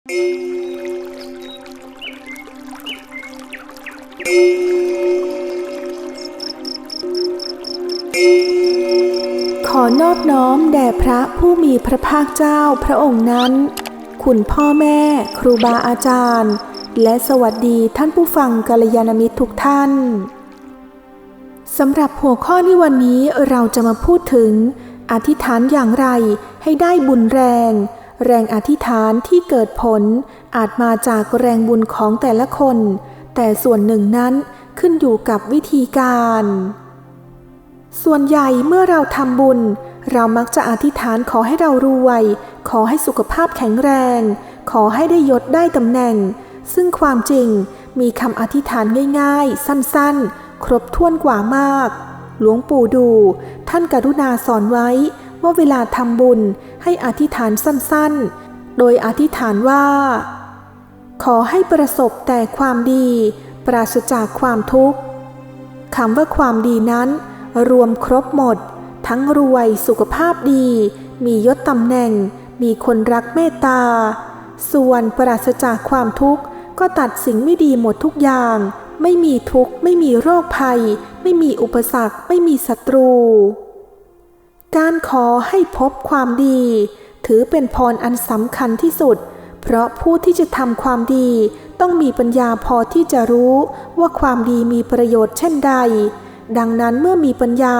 ขอนอบน้อมแด่พระผู้มีพระภาคเจ้าพระองค์นั้น คุณพ่อแม่ครูบาอาจารย์ และสวัสดีท่านผู้ฟังกัลยาณมิตรทุกท่านสำหรับหัวข้อในวันนี้เราจะมาพูดถึง อธิษฐานอย่างไรให้ได้บุญแรง แรงอธิษฐานที่เกิดผลอาจมาจากแรงบุญของแต่ละคน แต่ส่วนหนึ่งนั้นขึ้นอยู่กับวิธีการ ส่วนใหญ่เมื่อเราทำบุญ เรามักจะอธิษฐานขอให้เรารวย ขอให้สุขภาพแข็งแรง ขอให้ได้ยศได้ตำแหน่ง ซึ่งความจริงมีคำอธิษฐานง่ายๆ สั้นๆ ครบถ้วนกว่ามาก หลวงปู่ดู ท่านกรุณาสอนไว้ ว่าเวลาทำบุญให้อธิษฐานสั้นๆ โดยอธิษฐานว่า ขอให้ประสบแต่ความดี ปราศจากความทุกข์คำว่าความดีนั้น รวมครบหมด ทั้งรวยสุขภาพดี มียศตำแหน่ง มีคนรักเมตตา ส่วนปราศจากความทุกข์ก็ตัดสิ่งไม่ดีหมดทุกอย่าง ไม่มีทุกข์ ไม่มีโรคภัย ไม่มีอุปสรรค ไม่มีศัตรู การขอให้พบความดี ถือเป็นพรอันสำคัญที่สุด เพราะผู้ที่จะทำความดี ต้องมีปัญญาพอที่จะรู้ว่าความดีมีประโยชน์เช่นใด ดังนั้นเมื่อมีปัญญา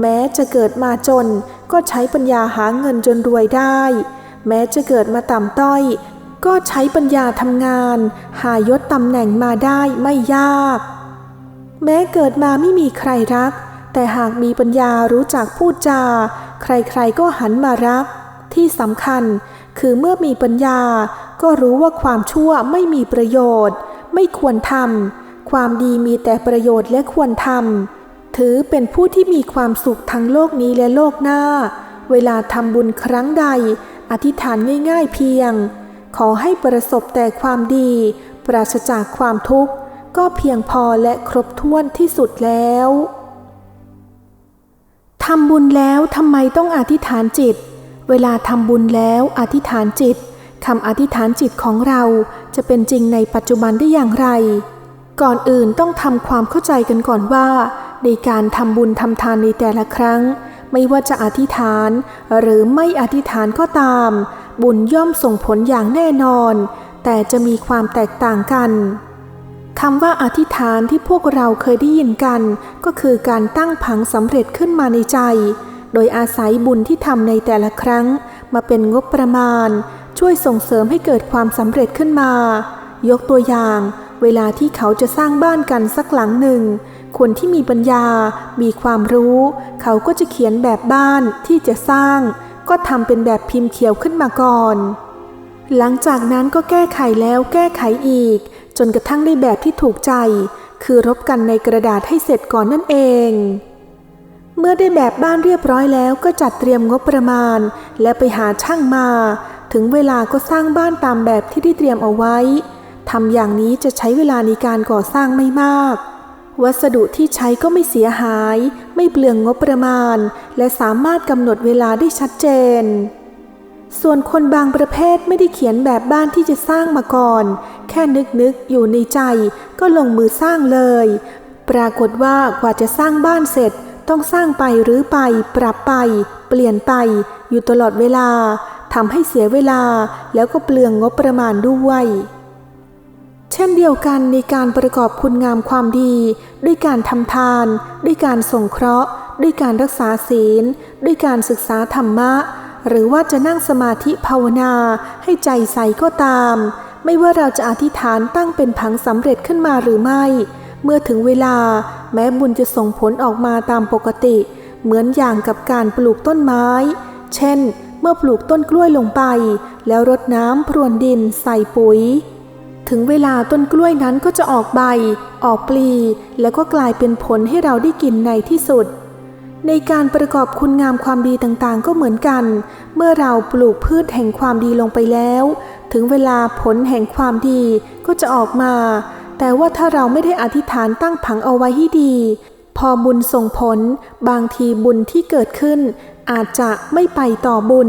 แม้จะเกิดมาจน ก็ใช้ปัญญาหาเงินจนรวยได้ แม้จะเกิดมาต่ำต้อย ก็ใช้ปัญญาทำงาน หายศตำแหน่งมาได้ไม่ยาก แม้เกิดมาไม่มีใครรัก แต่หากมีปัญญารู้จักพูดจา ใครๆก็หันมารัก ที่สำคัญคือเมื่อมีปัญญา ก็รู้ว่าความชั่วไม่มีประโยชน์ ไม่ควรทำความดีมีแต่ประโยชน์และควรทำถือเป็นผู้ที่มีความสุขทั้งโลกนี้และโลกหน้า เวลาทำบุญครั้งใด อธิษฐานง่าย ๆ เพียง ขอให้ประสบแต่ความดี ปราศจากความทุกข์ ก็เพียงพอและครบถ้วนที่สุดแล้ว ทำบุญแล้วทำไมต้องอธิษฐานจิต เวลาทำบุญแล้วอธิษฐานจิตคำอธิษฐานจิตของเราจะเป็นจริงในปัจจุบันได้อย่างไร ก่อนอื่นต้องทำความเข้าใจกันก่อนว่า ในการทำบุญทำทานในแต่ละครั้ง ไม่ว่าจะอธิษฐานหรือไม่อธิษฐานก็ตาม บุญย่อมส่งผลอย่างแน่นอน แต่จะมีความแตกต่างกัน คำว่าอธิษฐานที่พวกเราเคยได้ยินกัน ก็คือการตั้งผังสำเร็จขึ้นมาในใจ โดยอาศัยบุญที่ทำในแต่ละครั้ง มาเป็นงบประมาณ ช่วยส่งเสริมให้เกิดความสำเร็จขึ้นมา ยกตัวอย่าง เวลาที่เขาจะสร้างบ้านกันสักหลังหนึ่ง คนที่มีปัญญา มีความรู้ เขาก็จะเขียนแบบบ้านที่จะสร้าง ก็ทำเป็นแบบพิมพ์เขียวขึ้นมาก่อน หลังจากนั้นก็แก้ไขแล้วแก้ไขอีก จนกระทั่งได้แบบที่ถูกใจ คือรบกันในกระดาษให้เสร็จก่อนนั่นเอง เมื่อได้แบบบ้านเรียบร้อยแล้วก็จัดเตรียมงบประมาณ และไปหาช่างมา ถึงเวลาก็สร้างบ้านตามแบบที่ได้เตรียมเอาไว้ทำอย่างนี้จะใช้เวลาในการก่อสร้างไม่มาก วัสดุที่ใช้ก็ไม่เสียหาย ไม่เปลืองงบประมาณ และสามารถกำหนดเวลาได้ชัดเจนส่วนคนบางประเภทไม่ได้เขียนแบบบ้านที่จะสร้างมาก่อน แค่นึกนึกอยู่ในใจก็ลงมือสร้างเลย ปรากฏว่ากว่าจะสร้างบ้านเสร็จต้องสร้างไปหรือไป ปรับไป เปลี่ยนไป อยู่ตลอดเวลาทำให้เสียเวลาแล้วก็เปลืองงบประมาณด้วย เช่นเดียวกันในการประกอบคุณงามความดี ด้วยการทำทาน ด้วยการส่งเคราะห์ ด้วยการรักษาศีล ด้วยการศึกษาธรรมะ หรือว่าจะนั่งสมาธิภาวนาให้ใจใสก็ตาม ไม่ว่าเราจะอธิษฐานตั้งเป็นผังสำเร็จขึ้นมาหรือไม่ เมื่อถึงเวลาแม้บุญจะส่งผลออกมาตามปกติ เหมือนอย่างกับการปลูกต้นไม้ เช่น เมื่อปลูกต้นกล้วยลงไป แล้วรดน้ำพรวนดินใส่ปุ๋ย ถึงเวลาต้นกล้วยนั้นก็จะออกใบ ออกปลี แล้วก็กลายเป็นผลให้เราได้กินในที่สุดในการประกอบคุณงามความดีต่างๆ ก็เหมือนกัน เมื่อเราปลูกพืชแห่งความดีลงไปแล้ว ถึงเวลาผลแห่งความดีก็จะออกมา แต่ว่าถ้าเราไม่ได้อธิษฐานตั้งผังเอาไว้ให้ดี พอบุญส่งผล บางทีบุญที่เกิดขึ้น อาจจะไม่ไปต่อบุญ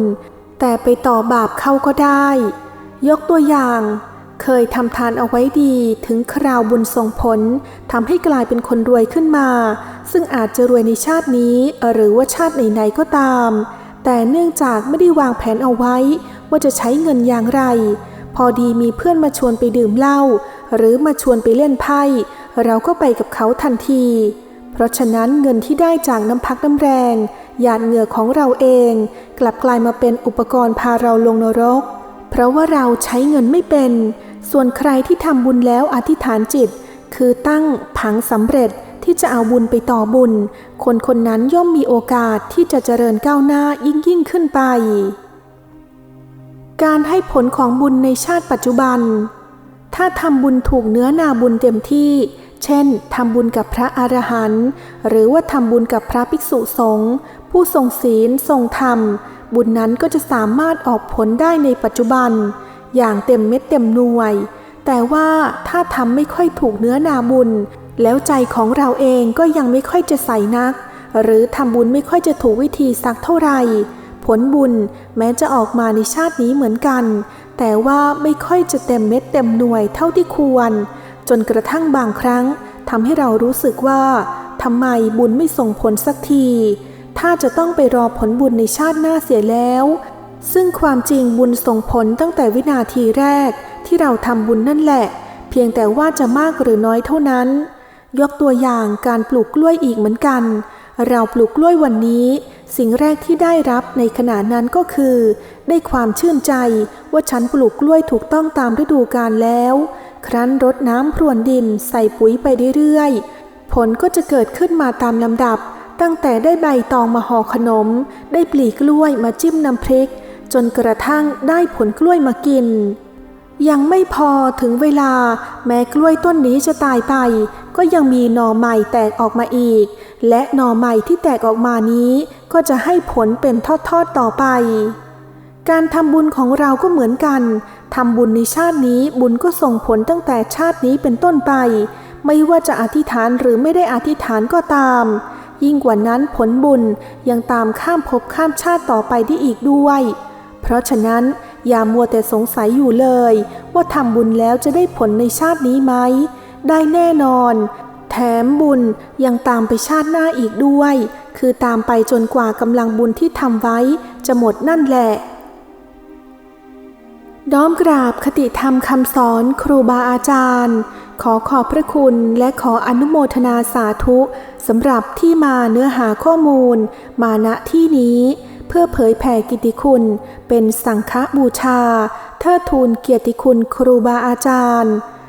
แต่ไปต่อบาปเข้าก็ได้ ยกตัวอย่าง เคยทำทานเอาไว้ดีถึงคราวบุญส่งผลทำให้กลายเป็นคนรวยขึ้นมา ซึ่งอาจจะรวยในชาตินี้ หรือว่าชาติไหนๆก็ตาม แต่เนื่องจากไม่ได้วางแผนเอาไว้ ว่าจะใช้เงินอย่างไร พอดีมีเพื่อนมาชวนไปดื่มเหล้าหรือมาชวนไปเล่นไพ่เราก็ไปกับเขาทันที เพราะฉะนั้นเงินที่ได้จากน้ำพักน้ำแรงหยาดเหงื่อของเราเอง กลับกลายมาเป็นอุปกรณ์พาเราลงนรก เพราะว่าเราใช้เงินไม่เป็น ส่วนใครที่ทำบุญแล้วอธิษฐานจิต คือตั้งผังสำเร็จที่จะเอาบุญไปต่อบุญ คนคนนั้นย่อมมีโอกาสที่จะเจริญก้าวหน้ายิ่งยิ่งขึ้นไป การให้ผลของบุญในชาติปัจจุบัน ถ้าทำบุญถูกเนื้อนาบุญเต็มที่ เช่นทำบุญกับพระอรหันต์หรือว่าทำบุญกับพระภิกษุสงฆ์ผู้ทรงศีลทรงธรรม บุญนั้นก็จะสามารถออกผลได้ในปัจจุบัน อย่างเต็มเม็ดเต็มหน่วย แต่ว่าถ้าทำไม่ค่อยถูกเนื้อนาบุญ แล้วใจของเราเองก็ยังไม่ค่อยจะใส่นัก หรือทำบุญไม่ค่อยจะถูกวิธีสักเท่าไหร่ ผลบุญแม้จะออกมาในชาตินี้เหมือนกัน แต่ว่าไม่ค่อยจะเต็มเม็ดเต็มหน่วยเท่าที่ควร จนกระทั่งบางครั้งทำให้เรารู้สึกว่าทำไมบุญไม่ส่งผลสักที ถ้าจะต้องไปรอผลบุญในชาติหน้าเสียแล้ว ซึ่งความจริงบุญส่งผลตั้งแต่วินาทีแรกที่เราทำบุญนั่นแหละ เพียงแต่ว่าจะมากหรือน้อยเท่านั้น ยกตัวอย่างการปลูกกล้วยอีกเหมือนกัน เราปลูกกล้วยวันนี้ สิ่งแรกที่ได้รับในขณะนั้นก็คือ ได้ความชื่นใจว่าฉันปลูกกล้วยถูกต้องตามฤดูกาลแล้ว ครั้นรดน้ำพรวนดินใส่ปุ๋ยไปเรื่อยๆ ผลก็จะเกิดขึ้นมาตามลำดับ ตั้งแต่ได้ใบตองมาห่อขนม ได้ปลีกล้วยมาจิ้มน้ำพริก จนกระทั่งได้ผลกล้วยมากิน ยังไม่พอถึงเวลา แม้กล้วยต้นนี้จะตายไป ก็ยังมีหน่อใหม่แตกออกมาอีก และหน่อใหม่ที่แตกออกมานี้ก็จะให้ผลเป็นทอดๆต่อไป การทำบุญของเราก็เหมือนกันทำบุญในชาตินี้บุญก็ส่งผลตั้งแต่ชาตินี้เป็นต้นไป ไม่ว่าจะอธิษฐานหรือไม่ได้อธิษฐานก็ตาม ยิ่งกว่านั้นผลบุญยังตามข้ามภพข้ามชาติต่อไปได้อีกด้วย เพราะฉะนั้นอย่ามัวแต่สงสัยอยู่เลย ว่าทำบุญแล้วจะได้ผลในชาตินี้ไหม ได้แน่นอน แถมบุญยังตามไปชาติหน้าอีกด้วย คือตามไปจนกว่ากำลังบุญที่ทำไว้ จะหมดนั่นแหละน้อมกราบคติธรรมคำสอนครูบาอาจารย์ ขอขอบพระคุณและขออนุโมทนาสาธุสำหรับที่มาเนื้อหาข้อมูล มาณที่นี้ เพื่อเผยแผ่กิตติคุณ เป็นสังฆบูชาเทิดทูนเกียรติคุณครูบาอาจารย์